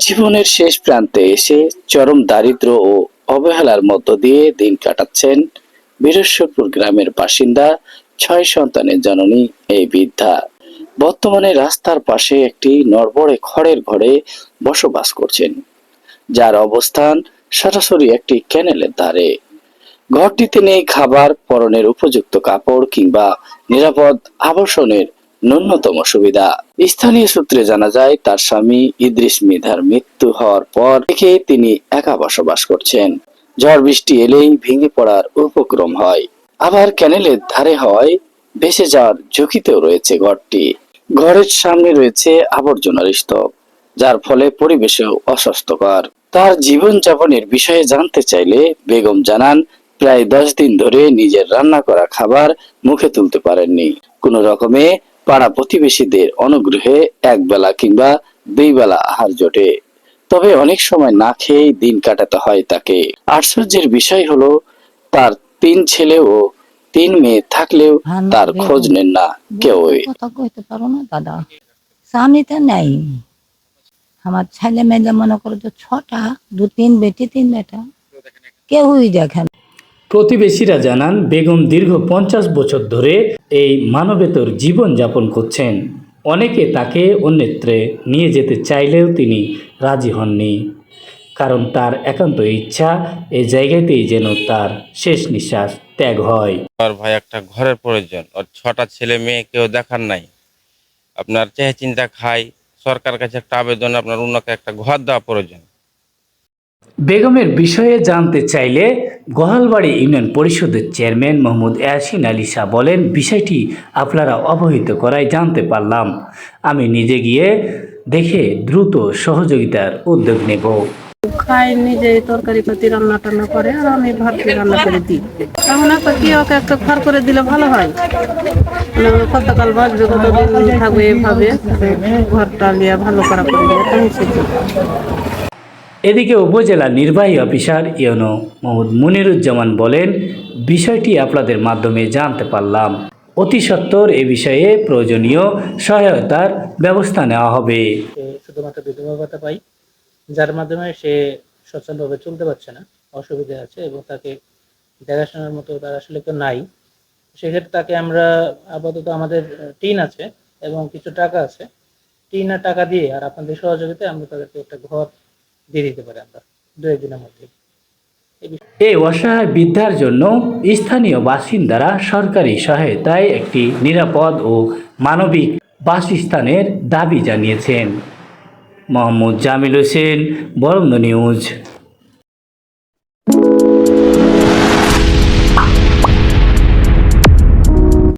জীবনের শেষ প্রান্তে এসে চরম দারিদ্র ও অবহেলার মধ্য দিয়ে দিন কাটাচ্ছেন বীরেশ্বরপুর গ্রামের বাসিন্দা ছয় সন্তানের জননী এই বৃদ্ধা। বর্তমানে রাস্তার পাশে একটি নড়বড়ে খড়ের ঘরে বসবাস করছেন। যার অবস্থান সরাসরি একটি ক্যানেলের ধারে। ঘরটিতে নেই খাবার, পরনের উপযুক্ত কাপড় কিংবা নিরাপদ আবাসনের ন্যূনতম সুবিধা। স্থানীয় সূত্রে জানা যায়, তার স্বামী ইদ্রিস মিধার মৃত্যু হওয়ার পর থেকে তিনি একা বসবাস করছেন। ঝড় বৃষ্টি এলেই ভেঙে পড়ার উপক্রম হয়। আবার ক্যানেলের ধারে হয় ভেসে যাওয়ার ঝুঁকিতেও রয়েছে ঘরটি। ঘরের সামনে রয়েছে আবর্জনার স্তূপ, যার ফলে পরিবেশেও অস্বাস্থ্যকর। তার জীবনযাপনের বিষয়ে জানতে চাইলে বেগম জানান, প্রায় দশ দিন ধরে নিজের রান্না করা খাবার মুখে তুলতে পারেননি। কোনো রকমে পাড়া প্রতিবেশীদের অনুগ্রহে একবেলা কিংবা দুই বেলা আহার জোটে। তবে অনেক সময় না খেয়েই দিন কাটাতে হয় তাকে। আশ্চর্যের বিষয় হলো তার তিন ছেলে ও তিন মেয়ে থাকলেও তার খোঁজ নেন না কেউ পারো না দাদা। স্বামীতে নেই। আমার ছেলে মেয়ে মনে করো যে ছটা দু তিন বেটি তিন বেটা কেউই দেখেন প্রতিবেশীরা জানান, বেগম দীর্ঘ পঞ্চাশ বছর ধরে এই মানবেতর জীবন যাপন করছেন। অনেকে তাকে অন্যত্রে নিয়ে যেতে চাইলেও তিনি রাজি হননি। কারণ তার একান্ত ইচ্ছা এই জায়গাতেই যেন তার শেষ নিঃশ্বাস ত্যাগ হয়। আর ভাই একটা ঘরের প্রয়োজন ওর ছটা ছেলে মেয়ে কেউ দেখার নাই। আপনার চেয়ে চিন্তা খাই সরকার কাছে একটা আবেদন, আপনার উন্নকে একটা ঘর দেওয়া প্রয়োজন। বেগমের বিষয়ে জানতে চাইলে গোহালবাড়ি ইউনিয়ন পরিষদের চেয়ারম্যান মোহাম্মদ ইয়াসিন আলী শাহ বলেন, বিষয়টি আপনারা অবহিত করায় জানতে পারলাম। আমি নিজে গিয়ে দেখে দ্রুত সহযোগিতার উদ্যোগ নেব। খায় নিজে তরকারি পাতি রান্না টান্না করে আর আমি ভাত রান্না করে দিই। এখন একটা কি ওকে একটা ঘর করে দিলে ভালো হয়? মানে কতকাল বাঁচবে, কতদিন থাকবে এভাবে? ঘরটা নিয়ে ভালো করা করে দিয়ে এদিকে উপজেলা নির্বাহী অফিসার ইয়নো মোহাম্মদ মুনিরুজ্জামান বলেন, বিষয়টি আপনাদের মাধ্যমে জানতে পারলাম। অতি সত্বর এ বিষয়ে প্রয়োজনীয় সহায়তার ব্যবস্থা নেওয়া হবে। শুধুমাত্র বিধবা ভাতা পাই, যার মাধ্যমে সে সচ্ছলভাবে চলতে পারছে না, অসুবিধা আছে এবং তাকে দেখাশোনার মতো তার আসলে কেউ নাই। সেক্ষেত্রে তাকে আমরা আপাতত আমাদের টিন আছে এবং কিছু টাকা আছে। টিন আর টাকা দিয়ে আর আপনাদের সহযোগিতায় আমরা তাদেরকে একটা ঘর দিয়ে দিতে পারি আমরা দু একদিনের মধ্যে। এই অসহায় বৃদ্ধার জন্য স্থানীয় বাসিন্দারা সরকারি সহায়তায় একটি নিরাপদ ও মানবিক বাসস্থানের দাবি জানিয়েছেন। মোহাম্মদ জামিল হোসেন, বরন্দ নিউজ।